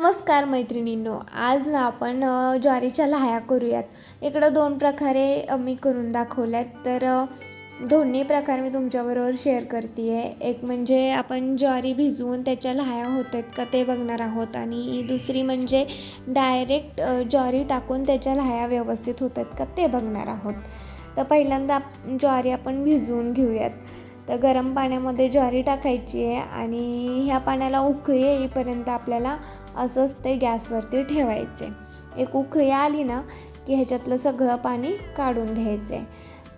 नमस्कार मैत्रिणींनो आज ना आपण ज्वारीच्या लाह्या करूयात. इकडं दोन प्रकारे मी करून दाखवल्यात. तर दोन्ही प्रकार मी तुमच्याबरोबर शेअर करते आहे एक म्हणजे आपण ज्वारी भिजवून त्याच्या लाह्या होत आहेत का ते बघणार आहोत. आणि दुसरी म्हणजे डायरेक्ट ज्वारी टाकून त्याच्या लाह्या व्यवस्थित होत आहेत का ते बघणार आहोत. तर पहिल्यांदा ज्वारी आपण भिजवून घेऊयात. तर गरम पाण्यामध्ये ज्वारी टाकायची आहे आणि ह्या पाण्याला उखळी येईपर्यंत आपल्याला असंच ते गॅसवरती ठेवायचे एक उखळी आली ना की ह्याच्यातलं सगळं पाणी काढून घ्यायचे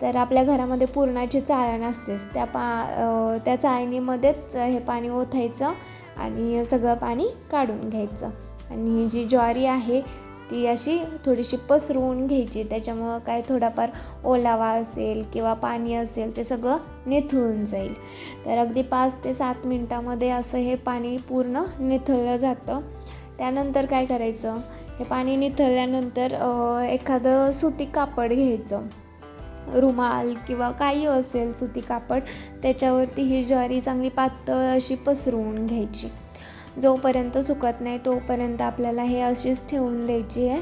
तर आपल्या घरामध्ये पुरणाची चाळण असतेच त्या पा त्या चाळणीमध्येच हे पाणी ओतायचं आणि सगळं पाणी काढून घ्यायचं. आणि जी ज्वारी आहे ती अशी थोडीशी पसरवून घ्यायची. त्याच्यामुळं काय थोडाफार ओलावा असेल किंवा पाणी असेल ते सगळं निथळून जाईल. तर अगदी पाच ते सात मिनटामध्ये असं हे पाणी पूर्ण निथळलं जातं. त्यानंतर काय करायचं? हे पाणी निथळल्यानंतर एखादं सुती कापड घ्यायचं. रुमाल किंवा काही असेल सुती कापड त्याच्यावरती ही ज्वारी चांगली पातळ अशी पसरवून घ्यायची. जोपर्यंत सुकत नाही तोपर्यंत आपल्याला हे अशीच ठेवून द्यायची आहे.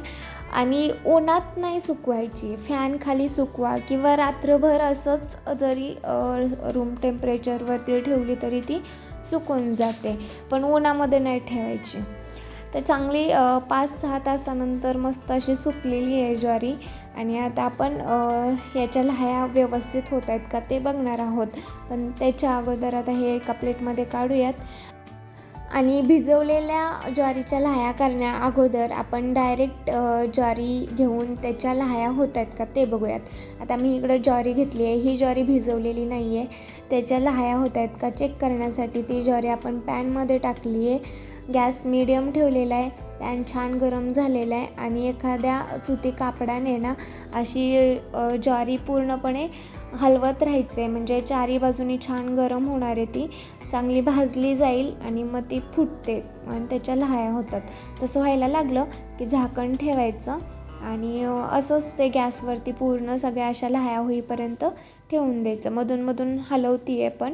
आणि उन्हात नाही सुकवायची. फॅन खाली सुकवा किंवा रात्रभर असंच जरी रूम टेम्परेचरवरती ठेवली तरी ती सुकून जाते. पण उन्हामध्ये नाही ठेवायची. तर चांगली पाच सहा तासानंतर मस्त अशी सुकलेली आहे ज्वारी. आणि आता आपण याच्या लाह्या व्यवस्थित होत आहेत का ते बघणार आहोत. पण त्याच्या अगोदर आता हे एका प्लेटमध्ये काढूयात. आणि भिजवलेल्या ज्वारीच्या लाह्या करण्या अगोदर आपण डायरेक्ट ज्वारी घेऊन त्याच्या लाह्या होत आहेत का ते बघूयात. आता मी इकडं ज्वारी घेतली आहे ही ज्वारी भिजवलेली नाही आहे. त्याच्या लाह्या होत आहेत का चेक करण्यासाठी ती ज्वारी आपण पॅनमध्ये टाकली आहे. गॅस मिडियम ठेवलेला आहे. पॅन छान गरम झालेला आहे आणि एखाद्या सुती कापडाने ना अशी ज्वारी पूर्णपणे हलवत राहायचं. आहे म्हणजे चारी बाजूनी छान गरम होणार आहे ती. चांगली भाजली जाईल आणि मग ती फुटते आणि त्याच्या लहाया होतात. तसं व्हायला लागलं की झाकण ठेवायचं आणि असंच ते गॅसवरती पूर्ण सगळ्या अशा लहाया होईपर्यंत ठेवून द्यायचं. मधून मधून हलवती आहे पण.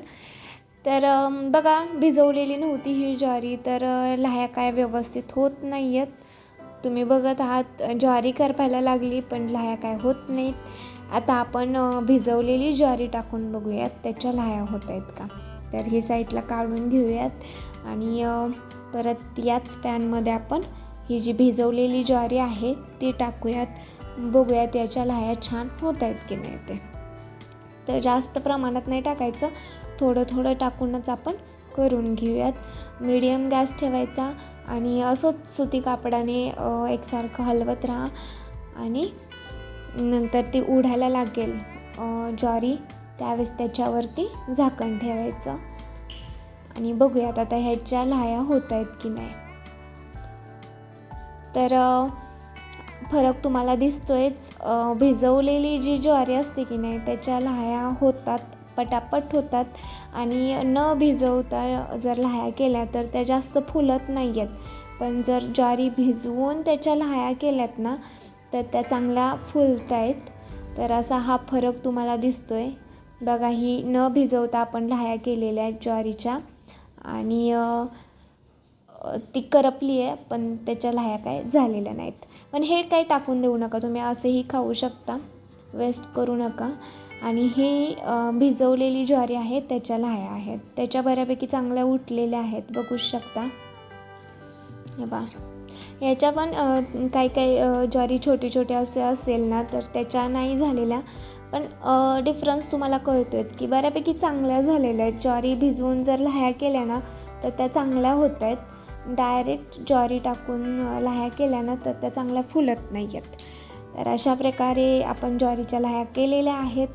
तर बघा भिजवलेली नव्हती ही ज्वारी तर लाह्या काय व्यवस्थित होत नाही आहेत तुम्ही बघत आहात ज्वारी करपायला लागली पण लाह्या काय होत नाहीत. आता आपण भिजवलेली ज्वारी टाकून बघूयात त्याच्या लाह्या होत आहेत का? तर ही साईडला काढून घेऊयात आणि परत याच पॅनमध्ये आपण ही जी भिजवलेली ज्वारी आहे ती टाकूयात. बघूयात याच्या लाह्या छान होत आहेत की नाही ते. तर जास्त प्रमाणात नाही टाकायचं. थोडं थोडं टाकूनच आपण करून घेऊयात. मीडियम गॅस ठेवायचा आणि असंच सुती कापडाने एकसारखं हलवत राहा. आणि नंतर ती उडायला लागेल. ज्वारी त्यावेळेस त्याच्यावरती झाकण ठेवायचं. आणि बघूयात आता ह्याच्या लाह्या होत आहेत की नाही. तर फरक तुम्हाला दिसतोयच. भिजवलेली जी ज्वारी असते की नाही त्याच्या लाया होतात. पटापट होतात आणि न भिजवता जर लाह्या केल्या तर त्या जास्त फुलत नाही आहेत पण जर ज्वारी भिजवून त्याच्या लाह्या केल्यात ना तर त्या चांगल्या फुलत आहेत तर असा हा फरक तुम्हाला दिसतो आहे बघा ही न भिजवता आपण लाह्या केलेल्या आहेत ज्वारीच्या. आणि ती करपली आहे पण त्याच्या लाह्या काय झालेल्या नाहीत. पण हे काही टाकून देऊ नका तुम्ही असेही खाऊ शकता. वेस्ट करू नका. आणि ही भिजवलेली ज्वारी आहे त्याच्या लाह्या आहेत. त्याच्या बऱ्यापैकी चांगल्या उठलेल्या आहेत बघू शकता. हे बा याच्या पण काही काही ज्वारी छोटी छोटी असे असेल ना तर त्याच्या नाही झालेल्या. पण डिफरन्स तुम्हाला कळतोच की बऱ्यापैकी चांगल्या झालेल्या आहेत. ज्वारी भिजवून जर लाह्या केल्या ना तर त्या चांगल्या होत आहेत. डायरेक्ट ज्वारी टाकून लाह्या केल्या ना तर त्या चांगल्या फुलत नाही आहेत तर अशा प्रकारे आपण ज्वारीच्या लाह्या केलेल्या आहेत.